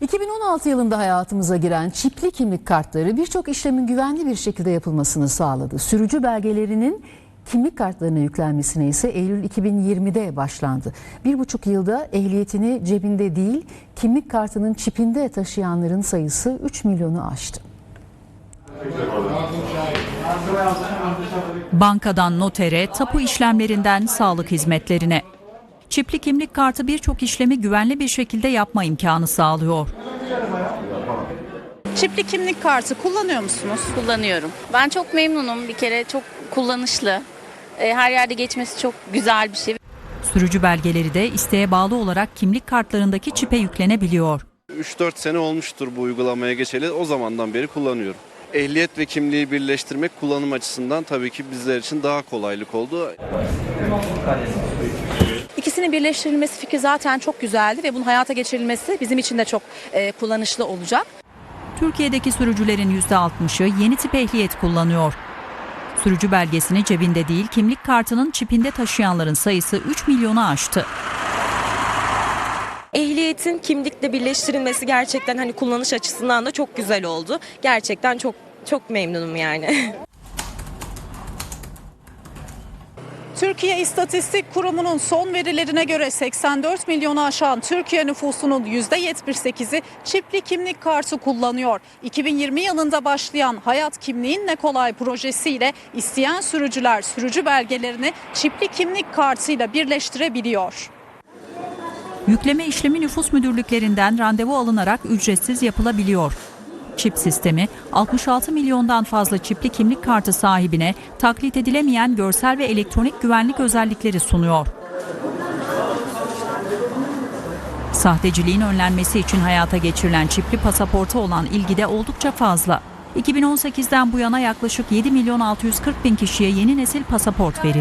2016 yılında hayatımıza giren çipli kimlik kartları birçok işlemin güvenli bir şekilde yapılmasını sağladı. Sürücü belgelerinin kimlik kartlarına yüklenmesine ise Eylül 2020'de başlandı. Bir buçuk yılda ehliyetini cebinde değil kimlik kartının çipinde taşıyanların sayısı 3 milyonu aştı. Bankadan notere, tapu işlemlerinden sağlık hizmetlerine. Çipli kimlik kartı birçok işlemi güvenli bir şekilde yapma imkanı sağlıyor. Çipli kimlik kartı kullanıyor musunuz? kullanıyorum. Ben çok memnunum bir kere çok kullanışlı. E, Her yerde geçmesi çok güzel bir şey. Sürücü belgeleri de isteğe bağlı olarak kimlik kartlarındaki çipe yüklenebiliyor. 3-4 sene olmuştur bu uygulamaya geçeli. O zamandan beri kullanıyorum. Ehliyet ve kimliği birleştirmek kullanım açısından tabii ki bizler için daha kolaylık oldu. İkisinin birleştirilmesi fikri zaten çok güzeldi ve bunun hayata geçirilmesi bizim için de çok e, kullanışlı olacak. Türkiye'deki sürücülerin %60'ı yeni tip ehliyet kullanıyor. Sürücü belgesini cebinde değil kimlik kartının çipinde taşıyanların sayısı 3 milyonu aştı. ehliyetin kimlikle birleştirilmesi gerçekten hani kullanış açısından da çok güzel oldu. Gerçekten çok çok memnunum yani. Türkiye İstatistik Kurumu'nun son verilerine göre 84 milyonu aşan Türkiye nüfusunun %78'i çipli kimlik kartı kullanıyor. 2020 yılında başlayan Hayat Kimliğin Ne Kolay projesiyle isteyen sürücüler sürücü belgelerini çipli kimlik kartıyla birleştirebiliyor. Yükleme işlemi nüfus müdürlüklerinden randevu alınarak ücretsiz yapılabiliyor. Çip sistemi 66 milyondan fazla çipli kimlik kartı sahibine taklit edilemeyen görsel ve elektronik güvenlik özellikleri sunuyor. Sahteciliğin önlenmesi için hayata geçirilen çipli pasaporta olan ilgi de oldukça fazla. 2018'den bu yana yaklaşık 7 milyon 640 bin kişiye yeni nesil pasaport verildi.